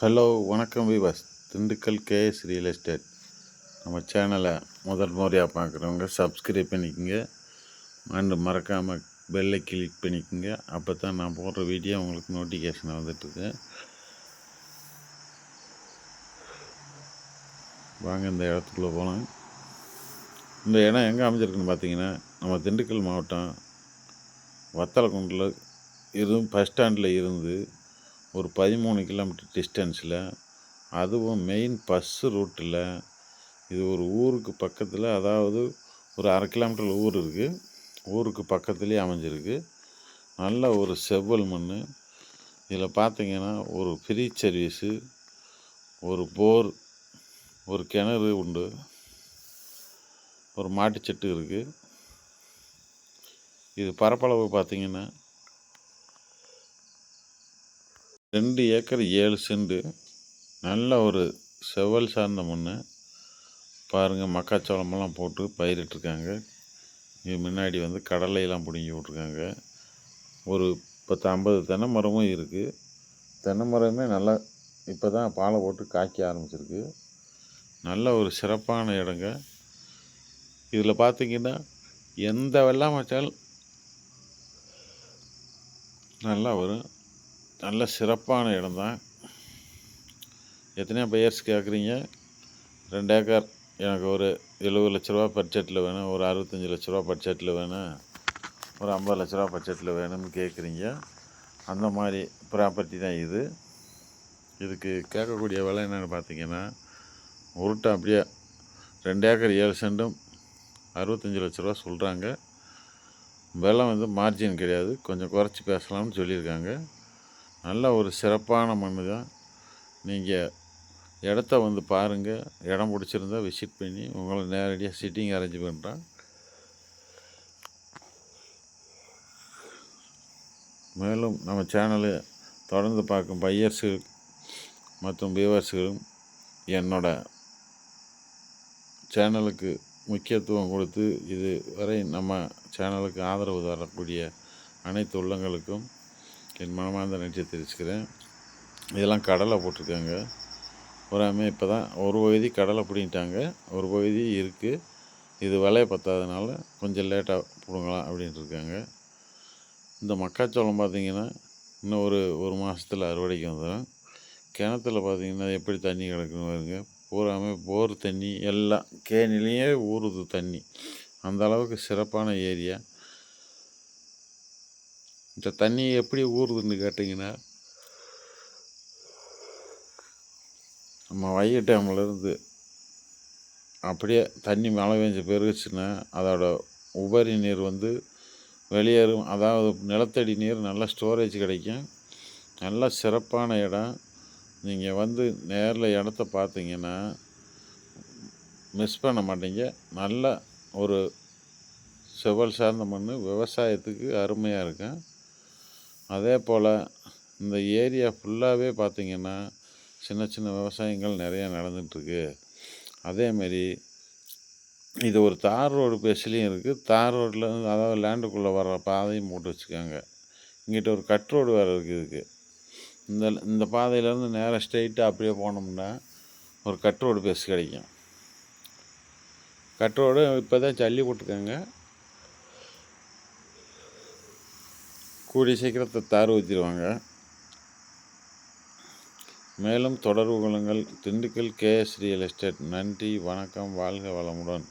Hello வணக்கம் Vivas Dindigul KS real estate. நம்ம சேனலை முதல் முறையாக பார்க்குறவங்க சப்ஸ்கிரைப் பண்ணிக்கோங்க. அண்டு மறக்காமல் பெல்லை கிளிக் பண்ணிக்கோங்க. அப்போ தான் நான் போடுற வீடியோ உங்களுக்கு நோட்டிஃபிகேஷன் வந்துட்டுருக்கு. வாங்க இந்த இடத்துக்குள்ளே போகலாம். இந்த இடம் எங்கே அமைஞ்சிருக்குன்னு பார்த்தீங்கன்னா நம்ம திண்டுக்கல் மாவட்டம் வத்தலக்குண்டில் இருந்து பஸ் ஸ்டாண்டில் இருந்து ஒரு பதிமூணு கிலோமீட்டர் டிஸ்டன்ஸில் அதுவும் மெயின் பஸ்ஸு ரூட்டில் இது ஒரு ஊருக்கு பக்கத்தில் அதாவது ஒரு அரை கிலோமீட்டர் ஊர் இருக்குது ஊருக்கு பக்கத்துலேயே அமைஞ்சிருக்கு. நல்ல ஒரு செவ்வல் மண் இதில் பார்த்தீங்கன்னா ஒரு ஃப்ரீ சர்வீஸு ஒரு போர் ஒரு கிணறு உண்டு. ஒரு மாட்டுச்செட்டு இருக்குது இது பரப்பளவு பார்த்தீங்கன்னா ரெண்டு ஏக்கர் ஏழு செண்டு. நல்ல ஒரு செவ்வல் சார்ந்த மண் பாருங்கள் மக்காச்சோளமெல்லாம் போட்டு பயிரிட்டிருக்காங்க. இது முன்னாடி வந்து கடலையெல்லாம் பிடுங்கி விட்ருக்காங்க ஒரு பத்து ஐம்பது தென்னை மரமும் இருக்குது தென்னை மரமே நல்லா இப்போ தான் பாலை போட்டு காய்க்க ஆரம்பிச்சிருக்கு. நல்ல ஒரு சிறப்பான இடங்க. இதில் பார்த்தீங்கன்னா எந்த வெள்ளாமை வச்சாலும் நல்லா வரும். நல்ல சிறப்பான இடம்தான் எத்தனையோ பையர்ஸ் கேட்குறீங்க ரெண்டு ஏக்கர் எனக்கு ஒரு எழுபது லட்ச ரூபா பட்ஜெட்டில் வேணும் ஒரு அறுபத்தஞ்சி லட்ச ரூபா பட்ஜெட்டில் வேணும் ஒரு ஐம்பது லட்ச ரூபா பட்ஜெட்டில் வேணும்னு கேட்குறீங்க அந்த மாதிரி ப்ராப்பர்ட்டி தான் இது. இதுக்கு கேட்கக்கூடிய விலை என்னென்னு பார்த்தீங்கன்னா உருட்டை அப்படியே ரெண்டு ஏக்கர் ஏழு சென்டும் அறுபத்தஞ்சி லட்ச ரூபா சொல்கிறாங்க விலை வந்து மார்ஜின் கிடையாது. கொஞ்சம் குறைச்சி பேசலாம்னு சொல்லியிருக்காங்க. நல்ல ஒரு சிறப்பான மண் தான் நீங்கள் இடத்த வந்து பாருங்கள் இடம் பிடிச்சிருந்தா விசிட் பண்ணி உங்களை நேரடியாக சிட்டிங் அரேஞ்ச் பண்ணுறேன் மேலும் நம்ம சேனலை தொடர்ந்து பார்க்கும் பையர்ஸு மற்றும் வியூவர்ஸுகளும் என்னோட சேனலுக்கு முக்கியத்துவம் கொடுத்து இது வரை நம்ம சேனலுக்கு ஆதரவு தரக்கூடிய அனைத்து உள்ளங்களுக்கும் என் மனமார்ந்த நன்றி தெரிவிச்சுக்கிறேன் இதெல்லாம் கடலை போட்டிருக்காங்க. பூராமே இப்போ தான் ஒரு பகுதி கடலை பிடிங்கிட்டாங்க. ஒரு பகுதி இருக்குது இது விலைய பத்தாதனால கொஞ்சம் லேட்டாக பிடுங்கலாம் அப்படின்ட்டு இருக்காங்க. இந்த மக்காச்சோளம் பார்த்திங்கன்னா இன்னும் ஒரு ஒரு மாதத்தில் அறுவடைக்கு வந்துடும் கிணத்துல பார்த்திங்கன்னா எப்படி தண்ணி கிடக்குன்னு வருங்க பூராமே போர் தண்ணி எல்லாம். கேணிலேயே ஊறுது தண்ணி. அந்த அளவுக்கு சிறப்பான ஏரியா. இந்த தண்ணி எப்படி ஊறுதுன்னு கேட்டிங்கன்னா நம்ம வைகை டேம்லேருந்து அப்படியே தண்ணி மழை பெஞ்சு பெருகுச்சுன்னா அதோட உபரி நீர் வந்து வெளியேறும். அதாவது நிலத்தடி நீர் நல்லா ஸ்டோரேஜ் கிடைக்கும். நல்ல சிறப்பான இடம். நீங்கள் வந்து நேரில் இடத்த பார்த்தீங்கன்னா மிஸ் பண்ண மாட்டீங்க. நல்ல ஒரு செவல் சார்ந்த மண் விவசாயத்துக்கு அருமையாக இருக்கும். அதே போல் இந்த ஏரியா ஃபுல்லாகவே பார்த்திங்கன்னா சின்ன சின்ன விவசாயங்கள் நிறையா நடந்துகிட்ருக்கு அதேமாரி இது ஒரு தார் ரோடு பேசிலையும் இருக்குது தார் ரோட்டில் அதாவது லேண்டுக்குள்ளே வர்ற பாதையும் போட்டு வச்சுக்காங்க. இங்கிட்ட ஒரு கட் ரோடு வேறு இருக்குது இதுக்கு. இந்த இந்த பாதையிலேருந்து நேராக ஸ்ட்ரெயிட்டாக அப்படியே போனோம்னா ஒரு கட் ரோடு பேஸ் கிடைக்கும். கட் ரோடு இப்போ தான் ஜல்லி போட்டுருக்காங்க. கூடிய சீக்கிரத்தை தார் ஊற்றிடுவாங்க மேலும் தொடர்பு கொள்ளுங்கள். Dindigul KS real estate. நன்றி வணக்கம் வாழ்க வளமுடன்.